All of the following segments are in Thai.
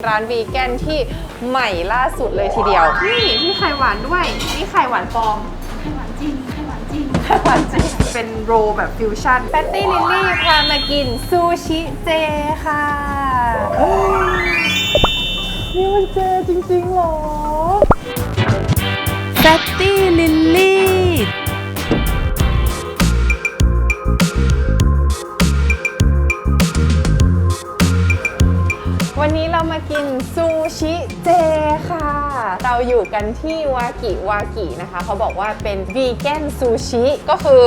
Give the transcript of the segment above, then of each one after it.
ร้านวีแกนที่ใหม่ล่าสุดเลยทีเดียว นี่มีไข่หวานด้วยนี่ไข่หวานปลอม ไข่หวานจริง ไข่หวานจริง ไข่หวานจริง เป็นโรลแบบฟิวชั่น แพตตี้ลิลลี่พามากินซูชิเจค่ะเฮ้ยนี่มันเจจริงๆเหรอแฟตตี้ลิลลี่ กินซูชิเจค่ะ เราอยู่กันที่วากิวากินะคะ เขาบอกว่าเป็นวีแกนซูชิก็คือ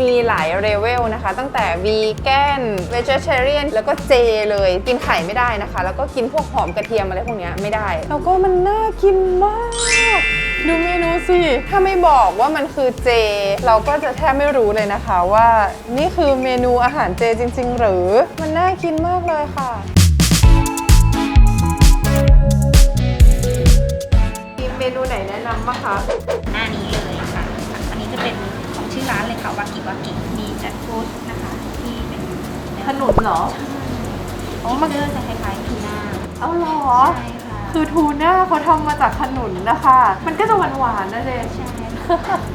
มีหลายเลเวลนะคะ ตั้งแต่วีแกนเวจเทเรียนแล้วก็เจเลยกินไข่ไม่ได้นะคะ แล้วก็กินพวกหอมกระเทียมอะไรพวกเนี้ยไม่ได้ แล้วก็มันน่ากินมากดูเมนูสิ ถ้าไม่บอกว่ามันคือเจ เราก็จะแทบไม่รู้เลยนะคะว่านี่คือเมนูอาหารเจจริง ๆ หรือ มันน่ากินมากเลยค่ะ นูไหนแนะนำบ้างคะ หน้านี้เลยค่ะ อันนี้จะเป็นของชื่อร้านเลยค่ะวากิวากิมีแจ็คฟรุตนะคะ ที่เป็นขนุนเหรออ๋อมันจะคล้ายๆทูน่าเอาเหรอ ใช่ค่ะคือทูน่าเขาทำมาจากขนุนนะคะ มันก็จะหวานหวานๆนะเจใช่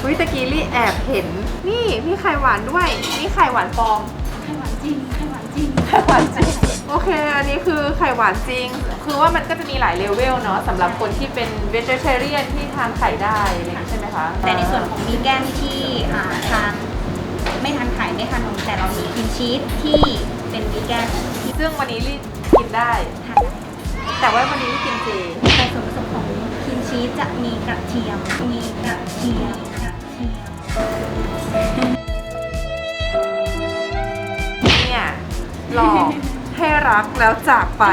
วิตะกี้ลี่แอบเห็น นี่มีไข่หวานด้วย นี่ไข่หวานปลอม ไข่หวานจริงไข่หวานจริง ไข่หวานจริง โอเค อันนี้คือไข่หวานจริง คือว่ามันก็จะมีหลายเลเวลเนาะสำหรับคนที่เป็นเวจเทเรียนที่ทานไข่ได้อะไรอย่างนี้ใช่ไหมคะแต่ในส่วนของวีแกนที่อ่าทานไม่ทานไข่ไม่ทานนมแต่เรามีครีมชีสที่เป็นวีแกนที่ซึ่งวันนี้ลี่กินได้ ทานได้แต่ว่าวันนี้ลี่กินเจแต่ส่วนผสมของครีมชีสจะมีกระเทียม มีกระเทียมกระเทียมเนี่ยหลอก ให้รักแล้วจากไป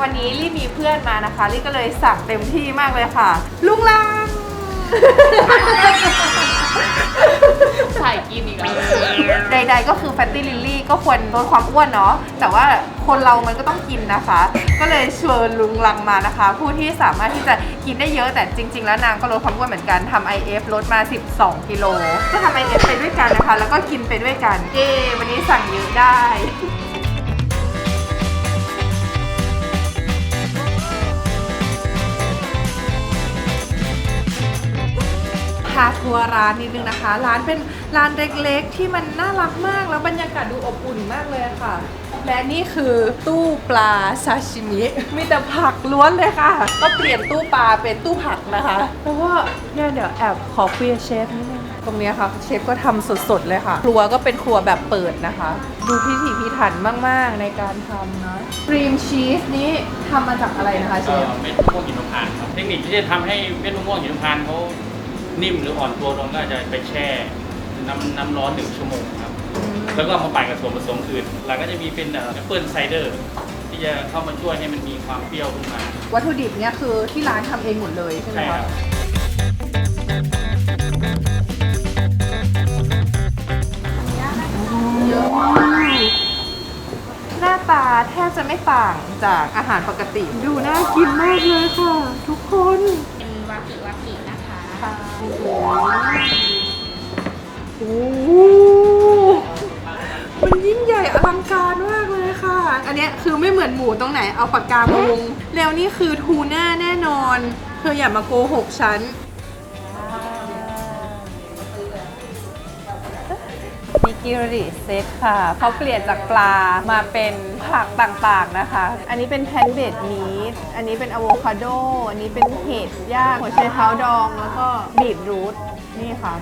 วันนี้ลี่มีเพื่อนมานะคะ ลี่ก็เลยสั่งเต็มที่มากเลยค่ะ ลุงลัง ใส่กินอีกแล้วใดๆก็คือแฟตตี้ลิลลี่ก็ควรลดความอ้วนเนาะแต่ว่าคนเรามันก็ต้องกินนะคะ ก็เลยชวนลุงลังมานะคะ ผู้ที่สามารถที่จะกินได้เยอะแต่จริง ๆ แล้วนางก็ลดความอ้วนเหมือนกันทำ IF ลดมา 12 กิโลก็ทำ IF ไปด้วยกันนะคะ แล้วก็กินไปด้วยกันเย้วันนี้สั่งเยอะได้ พาทัวร์ร้านนิดนึงนะคะ ร้านเป็นร้านเล็กๆ ที่มันน่ารักมากแล้วบรรยากาศดูอบอุ่นมากเลยค่ะ และนี่คือตู้ปลาซาชิมิมีแต่ผักล้วนเลยค่ะ ก็เปลี่ยนตู้ปลาเป็นตู้ผักนะคะแล้วก็เนี่ยเดี๋ยวแอบขอคุยกับเชฟนิดนึงตรงนี้ค่ะเชฟก็ทำสดๆเลยค่ะ ครัวก็เป็นครัวแบบเปิดนะคะ ดูพิถีพิถันมากๆในการทำนะครีมชีสนี้ทำมาจากอะไรนะคะเชฟเม็ดมะม่วงหิมพานต์ครับเทคนิคที่จะทำให้เม็ดมะม่วงหิมพานต์เขา นิ่มหรืออ่อนตัวลงก็จะไปแช่น้ำน้ำร้อนหนึ่งชั่วโมงครับ แล้วก็เอามาปั่นกับส่วนผสมอื่นหลังก็จะมีเป็นแอปเปิลไซเดอร์ที่จะเข้ามาช่วยให้มันมีความเปรี้ยวขึ้นมา วัตถุดิบเนี่ยคือที่ร้านทำเองหมดเลยใช่ไหมใช่คคะรับเยอะมากหน้าตาแทบจะไม่ต่างจากอาหารปกติ ดูน่ากินมากเลยค่ะ ทุกคน เป็นวากิวากิ นะคะโอ้โหมันยิ่งใหญ่อลังการมากเลยค่ะ อันเนี้ยคือไม่เหมือนหมูตรงไหนเอาปากกามาวงแล้วนี่คือทูน่าแน่นอน เธออย่ามาโกหกฉัน นิกิริเซตค่ะเขาเปลี่ยนจากปลามาเป็นผักต่างๆนะคะ อันนี้เป็นแพนเบดมีทอันนี้เป็นอะโวคาโด อันนี้เป็นเห็ดย่างหัวไชเท้าดองแล้วก็บีทรูทนี่ค่ะ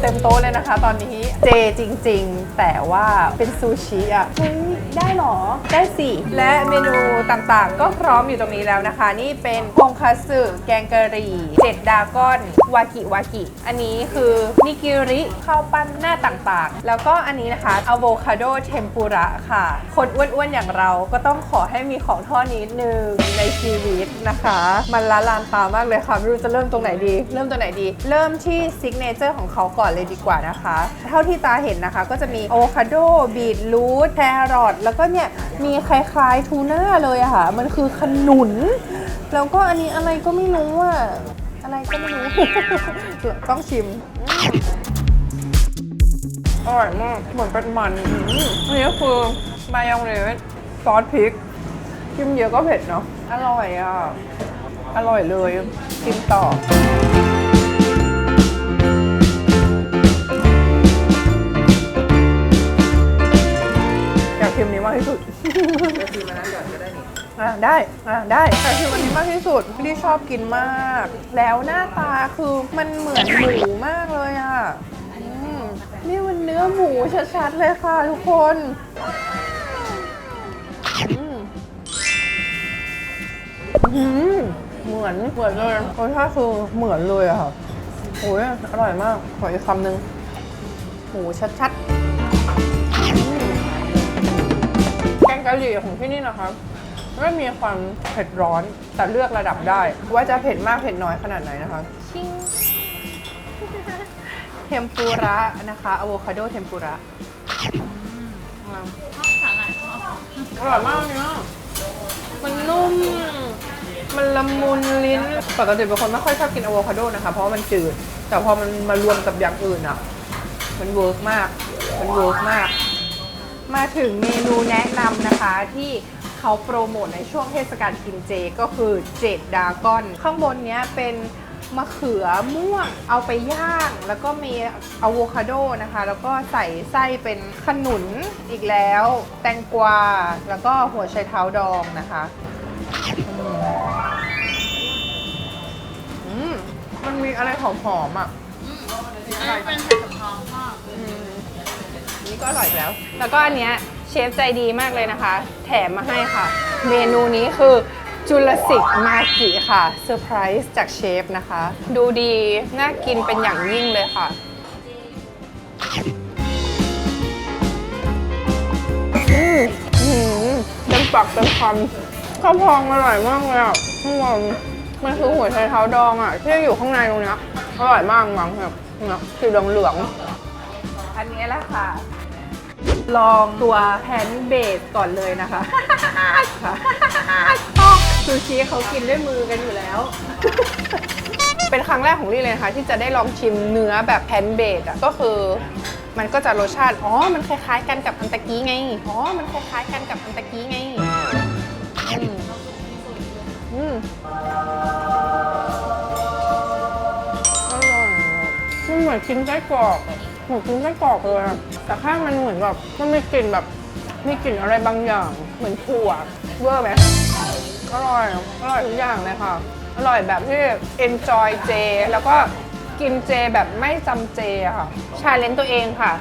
เต็มโต๊ะเลยนะคะตอนนี้เจจริง ๆ แต่ว่าเป็นซูชิอะเฮ้ย ได้หรอ ได้สิ และเมนู ต่างๆ ก็พร้อมอยู่ตรงนี้แล้วนะคะ นี่เป็นพงคัสึแกงกะหรี่เจ็ดดาก้อนวากิวากิ อันนี้คือนิกิริข้าวปั้นหน้าต่างๆ แล้วก็อันนี้นะคะอะโวคาโดเทมปุระค่ะ คนอ้วนๆอย่างเราก็ต้องขอให้มีของทอดนิดนึงในชีวิตนะคะ มันละลานตามากเลยค่ะไม่รู้จะเริ่มตรงไหนดี เริ่มตรงไหนดี เริ่มที่ซิกเนเจอร์ของเขาก่อนเลยดีกว่านะคะ เท่าที่ตาเห็นนะคะ ก็จะมีอะโวคาโดบีทรูทแครอทแล้วก็เนี่ยมีคล้ายๆทูน่าเลยอะค่ะ มันคือขนุน แล้วก็อันนี้อะไรก็ไม่รู้อะอะไรก็ไม่รู้ ต้องชิมอร่อยมากเหมือนเป็นมันอืมอันนี้คือมายองเนสซอสพริกชิมเยอะก็เผ็ดเนาะอร่อยอะ อร่อยเลยกินต่อ ได้อะได้อยากชิมอันนี้มากที่สุดที่ชอบกินมาก แล้วหน้าตาคือมันเหมือนหมูมากเลยอะอืมนี่มันเนื้อหมูชัดๆเลยค่ะทุกคนอืมอืมเหมือนเหมือนเลยรสชาติคือเหมือนเลยอะค่ะโอ้ยอร่อยมากขออีกคำหนึ่งหมูชัดๆแกงกะหรี่ของที่นี่นะคะ ไม่มีความเผ็ดร้อนแต่เลือกระดับได้ ว่าจะเผ็ดมากเผ็ดน้อยขนาดไหนนะคะชิงเทมปุระนะคะอะโวคาโดเทมปุระอร่อยมากเลยอะมันนุ่ม มันละมุนลิ้น ปกติเป็นคนไม่ค่อยชอบกินอะโวคาโดนะคะ เพราะว่ามันจืด แต่พอมันมารวมกับอย่างอื่นอะ มันเวิร์กมาก มันเวิร์กมาก มาถึงเมนูแนะนำนะคะที่ เขาโปรโมทในช่วงเทศกาลกินเจก็คือเจดดากอน ข้างบนเนี้ยเป็นมะเขือม่วงเอาไปย่าง แล้วก็มีอะโวคาโดนะคะ แล้วก็ใส่ไส้เป็นขนุนอีกแล้ว แตงกวา แล้วก็หัวไชเท้าดองนะคะอืมอืมมันมีอะไรหอมๆอะเป็นเผ็ดกับท้องพ่ออืมนี่ก็อร่อยแล้ว แล้วก็อันเนี้ยเชฟใจดีมากเลยนะคะ แถมมาให้ค่ะ เมนูนี้คือจุลสิกมากิค่ะเซอร์ไพรส์จากเชฟนะคะ ดูดี น่ากินเป็นอย่างยิ่งเลยค่ะ อืมอื้อหือเต็มปากเต็มคำข้าวพองอร่อยมากเลยอะทุกคนมันคือหัวไชเท้าดองอะ ที่อยู่ข้างในตรงเนี้ยอร่อยมากมั้งแบบเนี่ยสีเหลืองเหลืองๆอันนี้แหละค่ะ ลองตัวแพนเบสก่อนเลยนะคะค่ะซูชิเขากินด้วยมือกันอยู่แล้ว เป็นครั้งแรกของลี่เลยนะคะ ที่จะได้ลองชิมเนื้อแบบแพนเบดอะก็คือมันก็จะรสชาติ อ๋อ มันคล้ายๆกันกับอันตะกี้ไง อ๋อ มันคล้ายๆกันกับอันตะกี้ไง อืมอร่อยมันเหมือนกินไส้กรอกอะเหมือนกินไส้กรอกเลย แต่ข้างมันเหมือนแบบมันมีกลิ่นแบบมีกลิ่นอะไรบางอย่างเหมือนถั่วเวอร์ไหมอร่อยอร่อยทุกอย่างเลยค่ะ อร่อยแบบที่ enjoy เจ แล้วก็กินเจแบบไม่จำเจค่ะชาเลนตัวเองค่ะ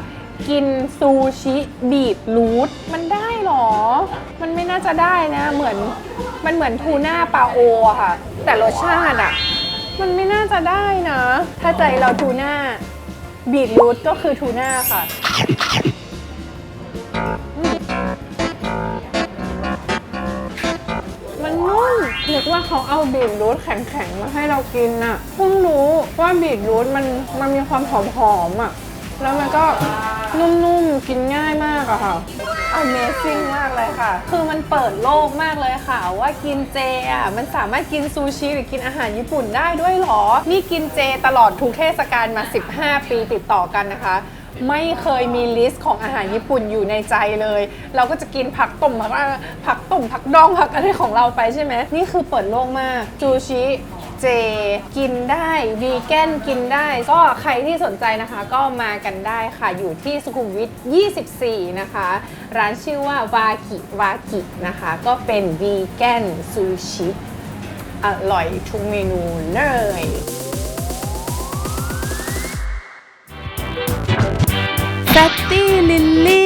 กินซูชิบีทรูทมันได้หรอ มันไม่น่าจะได้นะเหมือนมันเหมือนทูน่าปลาโอค่ะ แต่รสชาติอะมันไม่น่าจะได้นะ ถ้าใจเราทูน่าบีทรูทก็คือทูน่าค่ะ มันนุ่มนึกว่าเขาเอาบีทรูทแข็งๆ มาให้เรากินน่ะเพิ่งรู้ว่าบีทรูทมันมันมีความหอมๆอะ แล้วมันก็นุ่มๆ กินง่ายมากอะค่ะ Amazing มากเลยค่ะ คือมันเปิดโลกมากเลยค่ะ ว่ากินเจอะมันสามารถกินซูชิหรือกินอาหารญี่ปุ่นได้ด้วยเหรอ นี่กินเจตลอดทุกเทศกาลมา 15 ปีติดต่อกันนะคะ ไม่เคยมีลิสต์ของอาหารญี่ปุ่นอยู่ในใจเลย เราก็จะกินผักต้มผักผักต้มผักดองผักอะไรของเราไปใช่ไหมนี่คือเปิดโลกมากซูชิเจกินได้วีแกนกินได้ก็ใครที่สนใจนะคะก็มากันได้ค่ะอยู่ที่สุขุมวิท 24 นะคะ ร้านชื่อว่าวากิวากินะคะ ก็เป็นวีแกนซูชิอร่อยทุกเมนูเลย lily.